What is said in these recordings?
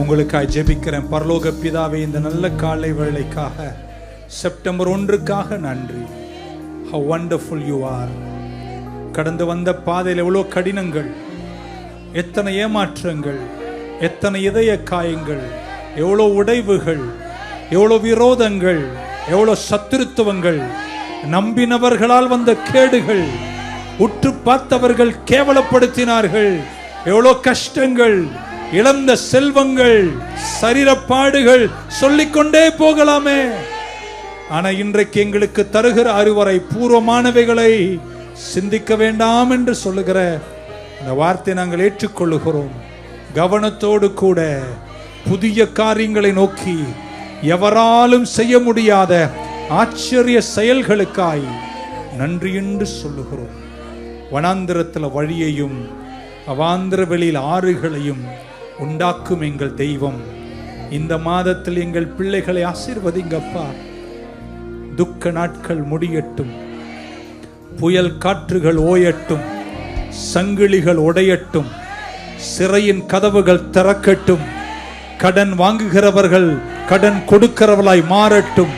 உங்களுக்காக ஜெபிக்கிறேன். பரலோக பிதாவை இந்த நல்ல காலை வேலைக்காக செப்டம்பர் ஒன்றுக்காக நன்றி. ஹவ் வண்டர்ஃபுல் யூ ஆர் கடந்து வந்த பாதையில் எவ்வளோ கடினங்கள் எத்தனை ஏமாற்றங்கள் எத்தனை இதய காயங்கள் எவ்வளோ உடைவுகள் எவ்வளோ விரோதங்கள் எவ்வளோ சத்துருத்துவங்கள் நம்பினவர்களால் வந்த கேடுகள் உற்று பார்த்தவர்கள் கேவலப்படுத்தினார்கள் எவ்வளோ கஷ்டங்கள் இழந்த செல்வங்கள் சரீரப்பாடுகள் சொல்லிக்கொண்டே போகலாமே. ஆனா இன்றைக்கு எங்களுக்கு தருகிற அறிவுரை பூர்வமானவைகளை சிந்திக்க வேண்டாம் என்று சொல்லுகிற இந்த வார்த்தை நாங்கள் ஏற்றுக்கொள்ளுகிறோம். கவனத்தோடு கூட புதிய காரியங்களை நோக்கி எவராலும் செய்ய முடியாத ஆச்சரிய செயல்களுக்காய் நன்றி என்று சொல்லுகிறோம். வனாந்திரத்தில் வழியையும் அவாந்திர வெளியில் ஆறுகளையும் உண்டாக்கும் எங்கள் தெய்வம். இந்த மாதத்தில் எங்கள் பிள்ளைகளை ஆசீர்வதிங்கப்பா. துக்க நாட்கள் முடியட்டும். புயல் காற்றுகள் ஓயட்டும். சங்கிலிகள் உடையட்டும். சிறையின் கதவுகள் திறக்கட்டும். கடன் வாங்குகிறவர்கள் கடன் கொடுக்கிறவர்களாய் மாறட்டும்.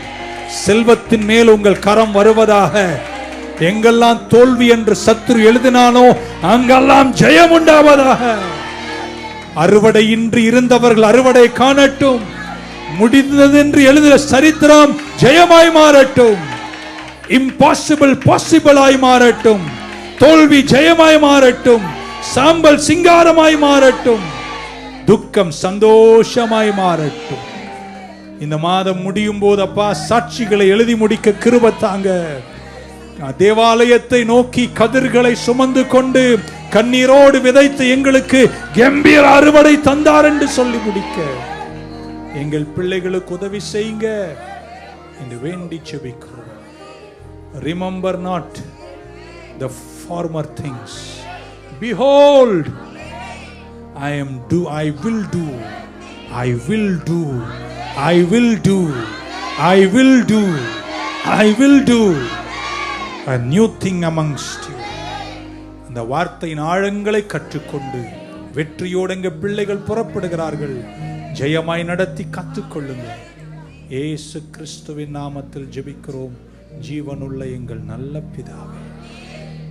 செல்வத்தின் மேல் உங்கள் கரம் வருவதாக எங்கெல்லாம் தோல்வி என்று சத்துரு எழுதினானோ அங்கெல்லாம் ஜெயம் உண்டாவதாக. அறுவடை இன்றி இருந்தவர்கள் அறுவடை காணட்டும். முடிந்ததென்று எழுதுகிற சரித்திரம் ஜெயமாய் மாறட்டும். இம்பாசிபிள் பாசிபிளாய் மாறட்டும். தோல்வி ஜெயமாய் மாறட்டும். சாம்பல் சிங்காரமாய் மாறட்டும். துக்கம் சந்தோஷமாய் மாறட்டும். இந்த மாதம் முடியும் போது அப்பா சாட்சிகளை எழுதி முடிக்க கிருப தாங்க. தேவாலயத்தை நோக்கி கதிர்களை சுமந்து கொண்டு கண்ணீரோடு விதைத்து எங்களுக்கு கம்பீர அறுவடை தந்தார் என்று சொல்லி முடிக்க. எங்கள் பிள்ளைகளுக்கு உதவி செய்யுங்க என்று வேண்டி செபிக்கிறோம். Remember not the former things behold I am do I will do I will do I will do I will do I will do a new thing amongst you. அந்த வார்த்தையின் ஆழங்களை கற்றுக்கொண்டு வெற்றியோடு எங்கள் பிள்ளைகள் புறப்படுகிறார்கள் ஜெயமாய் நடத்தி கற்றுக்கொள்ளுங்கள் ஏசு கிறிஸ்துவின் நாமத்தில் ஜெபிக்கிறோம். ஜீவனுள்ள எங்கள் நல்ல பிதாவே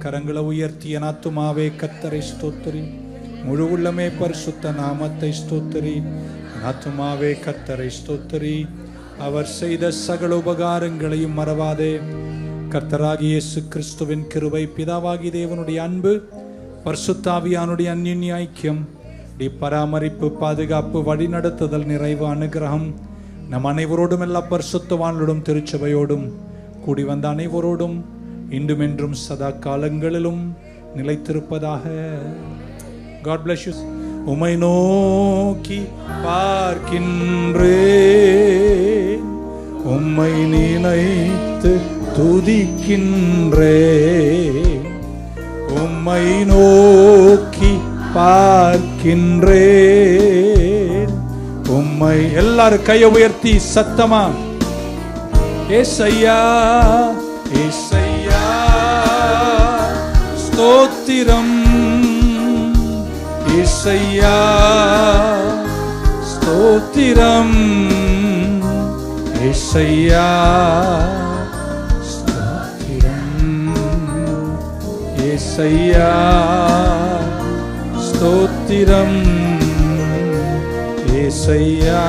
கரங்களை உயர்த்திய நாத்துமாவே கத்தரை ஸ்தோத்திரி. முழு உள்ளமே பரிசுத்த நாமத்தை ஸ்தோத்திரி. நாத்துமாவே கத்தரை ஸ்தோத்திரி. அவர் செய்த சகல உபகாரங்களையும் மறவாதே. கர்த்தராகிய இயேசு கிறிஸ்துவின் கிருபை பிதாவாகி தேவனுடைய அன்பு பர்சுத்தாவியானுடைய அந்நிய ஐக்கியம் இப்படி பராமரிப்பு பாதுகாப்பு வழிநடத்துதல் நிறைவு அனுகிரகம் நம் அனைவரோடும் எல்லா பரிசுத்தவான்களுடன் திருச்சபையோடும் கூடி வந்த அனைவரோடும் இன்றும் என்றும் சதா காலங்களிலும் நிலைத்திருப்பதாக. காட் பிளஸ் யூ உமை நோக்கி பார்க்கின்றே உம்மை நினைத்து துதிக்கின்றே. உம்மை நோக்கி பார்க்கின்றே உம்மை எல்லாரும் கையை உயர்த்தி சத்தமா? ஏசையா ஏசையா ஸ்தோத்திரம். ஏசையா ஸ்தோத்திரம். ஏசையா ஸ்தோத்திரம் ஏசையா ஸ்தோத்திரம். ஏசையா